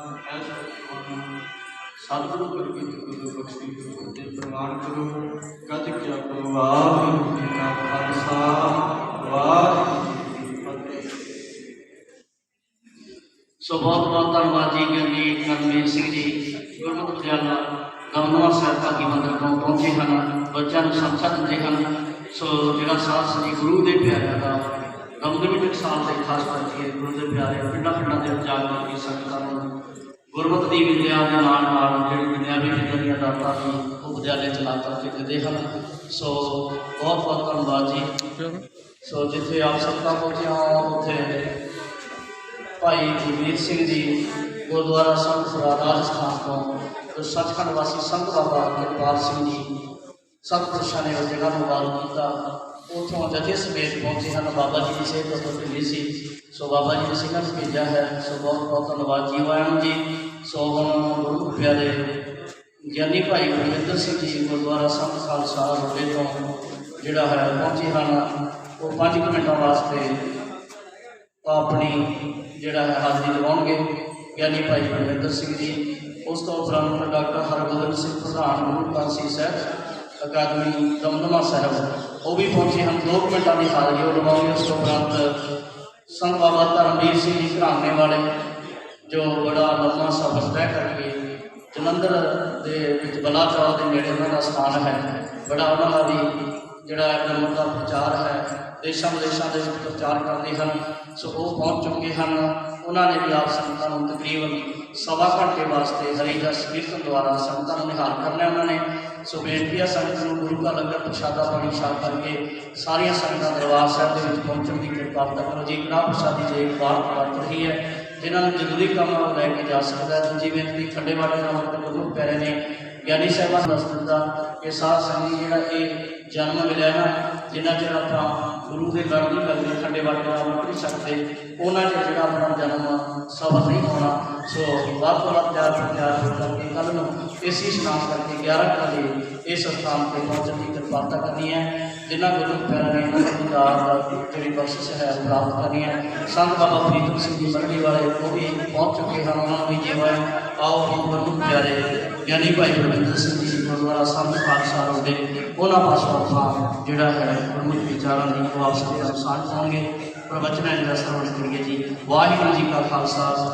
ਐਸਾ ਸਤਿਗੁਰੂ ਕਰਕੇ ਗੁਰੂ ਬਖਸ਼ੀ ਗੁਰੂ ਤੇ ਪ੍ਰਵਾਨ ਕਰੋ ਗੱਜ ਕਿਆ ਕਰੋ ਵਾਹਿਗੁਰੂ ਜੀ ਕਾ ਖਾਲਸਾ ਵਾਹਿਗੁਰੂ ਜੀ ਕੀ ਫਤਿਹ ਸੋ ਬਹੁਤ ਬਹੁਤ ਧੰਨਵਾਦ ਜੀ ਗਿਆਨੀ ਕਰਮਵੀਰ ਸਿੰਘ ਜੀ ਗੁਰਮਤਿ ਵਿਦਿਆਲਾ ਦਮਦਮਾ ਸਾਹਿਬ ਭਾਗੀ ਮੰਦਰ ਤੋਂ ਪਹੁੰਚੇ ਹਨ ਬੱਚਿਆਂ ਨੂੰ ਸੰਸਾ ਦਿੰਦੇ ਹਨ ਸੋ ਜਿਹੜਾ ਸਾਧ ਸ਼੍ਰੀ ਗੁਰੂ ਦੇ ਪਿਆਰਿਆਂ ਦਾ ਦਮਦਮੀ ਟਕਸਾਲ ਦੇ ਖਾਸ ਕਰਕੇ ਗੁਰੂ ਦੇ ਪਿਆਰੇ, ਪਿੰਡਾਂ ਪਿੰਡਾਂ ਦੇ ਵਿੱਚ ਜਾ ਕੇ ਸੰਗਤਾਂ ਨੂੰ ਗੁਰਮਤਿ ਦੀ ਵਿਦਿਆ ਦੇ ਨਾਲ ਨਾਲ ਜਿਹੜੀ ਦੁਨਿਆਵੀ ਵਿਦਿਆ ਦੀਆਂ ਦਾਤਾਂ ਨੂੰ ਉਹ ਵਿਦਿਆਲੇ ਚਲਾ ਕਰਕੇ ਦਿੰਦੇ ਹਨ। ਸੋ ਬਹੁਤ ਬਹੁਤ ਧੰਨਵਾਦ ਜੀ। ਸੋ ਜਿੱਥੇ ਆਪ ਸਭਾ ਪਹੁੰਚਿਆ, ਉੱਥੇ ਭਾਈ ਜਗਵੀਰ ਸਿੰਘ ਜੀ, ਗੁਰਦੁਆਰਾ ਸੰਤ ਸਰਾ ਰਾਜਸਥਾਨ ਤੋਂ ਤੇ ਸੱਚਖੰਡ ਵਾਸੀ ਸੰਤ ਬਾਬਾ ਕਿਰਪਾਲ ਸਿੰਘ ਜੀ, ਸਭ ਸਤਿਪੁਰਸ਼ਾਂ ਨੇ ਉਹ ਜਗ੍ਹਾ ਨੂੰ ਵਾਰ ਕੀਤਾ। ਉਥੋਂ ਜਥੇ ਸਮੇਤ ਪਹੁੰਚੇ ਹਨ। ਬਾਬਾ ਜੀ ਦੀ ਸਿਹਤ ਤੋਂ ਢਿੱਲੀ ਸੀ। ਸੋ ਬਾਬਾ ਜੀ ਨੇ ਸਿੰਘਾਂ ਨੂੰ ਭੇਜਿਆ ਹੈ। ਸੋ ਬਹੁਤ ਬਹੁਤ ਧੰਨਵਾਦ ਜੀ। ਆਇਆਂ ਨੂੰ ਜੀ, ਸੋ ਹੁਣ ਗੁਰੂ ਪਿਆਰੇ ਗਿਆਨੀ ਭਾਈ ਗੁਰਵਿੰਦਰ ਸਿੰਘ ਜੀ ਗੁਰਦੁਆਰਾ ਸੰਤ ਖਾਲਸਾ ਰੋਡੇ ਤੋਂ ਜਿਹੜਾ ਹੈ ਪਹੁੰਚੇ ਹਨ। ਉਹ 5 ਮਿੰਟਾਂ ਵਾਸਤੇ ਆਪਣੀ ਜਿਹੜਾ ਹੈ ਹਾਜ਼ਰੀ ਲਵਾਉਣਗੇ ਗਿਆਨੀ ਭਾਈ ਗੁਰਵਿੰਦਰ ਸਿੰਘ ਜੀ। ਉਸ ਤੋਂ ਉਪਰੰਤ ਡਾਕਟਰ ਹਰਗੋਬਿੰਦ ਸਿੰਘ ਪ੍ਰਧਾਨ ਗੁਰੂ ਕਾਂਸੀ ਸਾਹਿਬ ਅਕਾਦਮੀ ਦਮਦਮਾ ਸਾਹਿਬ, ਉਹ ਵੀ ਪਹੁੰਚੇ ਹਨ। 2 ਮਿੰਟਾਂ ਦੀ ਹਾਜ਼ਰੀ ਉਹ ਲਵਾਉਣਗੇ ਉਸ ਤੋਂ ਉਪਰੰਤ ਸੰਤ ਬਾਬਾ ਧਰਮਵੀਰ ਸਿੰਘ ਜੀ ਘਰਾਣੇ ਵਾਲੇ, ਜੋ ਬੜਾ ਲੰਮਾ ਸਫ਼ਰ ਤੈਅ ਕਰਕੇ ਜਲੰਧਰ ਦੇ ਵਿੱਚ ਬਲਾਚੌਰ ਦੇ ਨੇੜੇ ਉਹਨਾਂ ਦਾ ਸਥਾਨ ਹੈ। ਬੜਾ ਉਹਨਾਂ ਦਾ ਵੀ ਜਿਹੜਾ ਗੁਰਮਤਿ ਦਾ ਪ੍ਰਚਾਰ ਹੈ, ਦੇਸ਼ਾਂ ਵਿਦੇਸ਼ਾਂ ਦੇ ਵਿੱਚ ਪ੍ਰਚਾਰ ਕਰਦੇ ਹਨ। ਸੋ ਉਹ ਪਹੁੰਚ ਚੁੱਕੇ ਹਨ। ਉਹਨਾਂ ਨੇ ਵੀ ਆਪ ਸੰਗਤਾਂ ਨੂੰ ਤਕਰੀਬਨ ਸਵਾ ਘੰਟੇ ਵਾਸਤੇ ਹਰੀ ਰਸ ਕੀਰਤਨ ਦੁਆਰਾ ਸੰਗਤਾਂ ਨੂੰ ਨਿਹਾਲ ਕਰਨਾ ਉਹਨਾਂ ਨੇ ਸੋ ਬੇਨਤੀ ਹੈ ਸੰਗਤ ਨੂੰ ਗੁਰੂ ਦਾ ਲੰਗਰ ਪ੍ਰਸ਼ਾਦਾ ਪਾਣੀ ਛਕ ਕਰਕੇ ਸਾਰੀਆਂ ਸੰਗਤਾਂ ਦਰਬਾਰ ਸਾਹਿਬ ਦੇ ਵਿੱਚ ਪਹੁੰਚਣ ਦੀ ਕਿਰਪਾਲਤਾ ਕਰੋ। ਜੀ ਕੜਾ ਪ੍ਰਸ਼ਾਦੀ ਜੇ ਬਾਹਰ ਪ੍ਰਾਪਤ ਰਹੀ ਹੈ, ਜਿਨ੍ਹਾਂ ਨੂੰ ਜ਼ਰੂਰੀ ਕੰਮ ਲੈ ਕੇ ਜਾ ਸਕਦਾ ਹੈ। ਦੂਜੀ ਬੇਨਤੀ ਖੰਡੇ ਵਾਲੇ ਦਾ ਮਤਲਬ ਗੁਰੂ ਪਿਆਰੇ ਨੇ ਗਿਆਨੀ ਸਾਹਿਬਾਨ ਦੱਸ ਦਿੱਤਾ ਕਿ ਸਾਧ ਸੰਗੀ ਜਿਹੜਾ ਇਹ ਜਨਮ ਮਿਲਿਆ ਨਾ, ਜਿੰਨਾ ਚਿਰ ਆਪਾਂ ਗੁਰੂ ਦੇ ਲੜ ਨਹੀਂ ਕਰਦੇ ਖੰਡੇ ਵਾਲੇ ਦਾ ਨਹੀਂ ਸਕਦੇ, ਉਹਨਾਂ ਚਿਰ ਜਿਹੜਾ ਆਪਣਾ ਜਨਮ ਸਫਲ ਨਹੀਂ ਹੋਣਾ। ਸੋ ਵੱਧ ਤੋਂ ਵੱਧ ਤਿਆਰ ਪ੍ਰਚਾਰ ਕਰਕੇ ਕੱਲ ਨੂੰ ਇਸੇ ਇਸ਼ਨਾਨ ਕਰਕੇ 11 ਵਜੇ ਇਸ ਸਥਾਨ ਤੇ ਪਹੁੰਚਣ ਦੀ ਕਿਰਪਾਲਤਾ ਕਰਨੀ ਹੈ। ਜਿਨ੍ਹਾਂ ਗੁਰੂ ਪਿਆਰਿਆਂ ਨੇ ਇਹਨਾਂ ਦਾ ਜਿਹੜੀ ਬਖਸ਼ਿਸ਼ ਹੈ ਪ੍ਰਾਪਤ ਕਰਨੀ ਹੈ। ਸੰਤ ਬਾਬਾ ਫਰੀਦ ਸਿੰਘ ਜੀ ਮੰਡੀ ਵਾਲੇ ਉਹ ਵੀ ਪਹੁੰਚ ਚੁੱਕੇ ਹਨ। ਉਹਨਾਂ ਨੂੰ ਵੀ ਜੀਵਨ ਆਓ ਹੁਣ ਗੁਰੂ ਪਿਆਰੇ ਗਿਆਨੀ ਭਾਈ ਗੁਰਵਿੰਦਰ ਸਿੰਘ ਜੀ, ਗੁਰਦੁਆਰਾ ਸਾਹਿਬ ਖਾਲਸਾ ਰੋਡ ਦੇ ਉਹਨਾਂ ਪਾਸੋਂ ਆਪਾਂ ਜਿਹੜਾ ਹੈ ਗੁਰਮੁਖ ਵਿਚਾਰਾਂ ਦੀ ਉਹ ਆਪ ਸਭੇ ਨੂੰ ਸਾਂਝ ਪਾਉਣਗੇ ਪ੍ਰਵਚਨਾਂ ਦਾ ਸਰਵਣ ਕਰੀਏ ਜੀ। ਵਾਹਿਗੁਰੂ ਜੀ ਕਾ ਖਾਲਸਾ।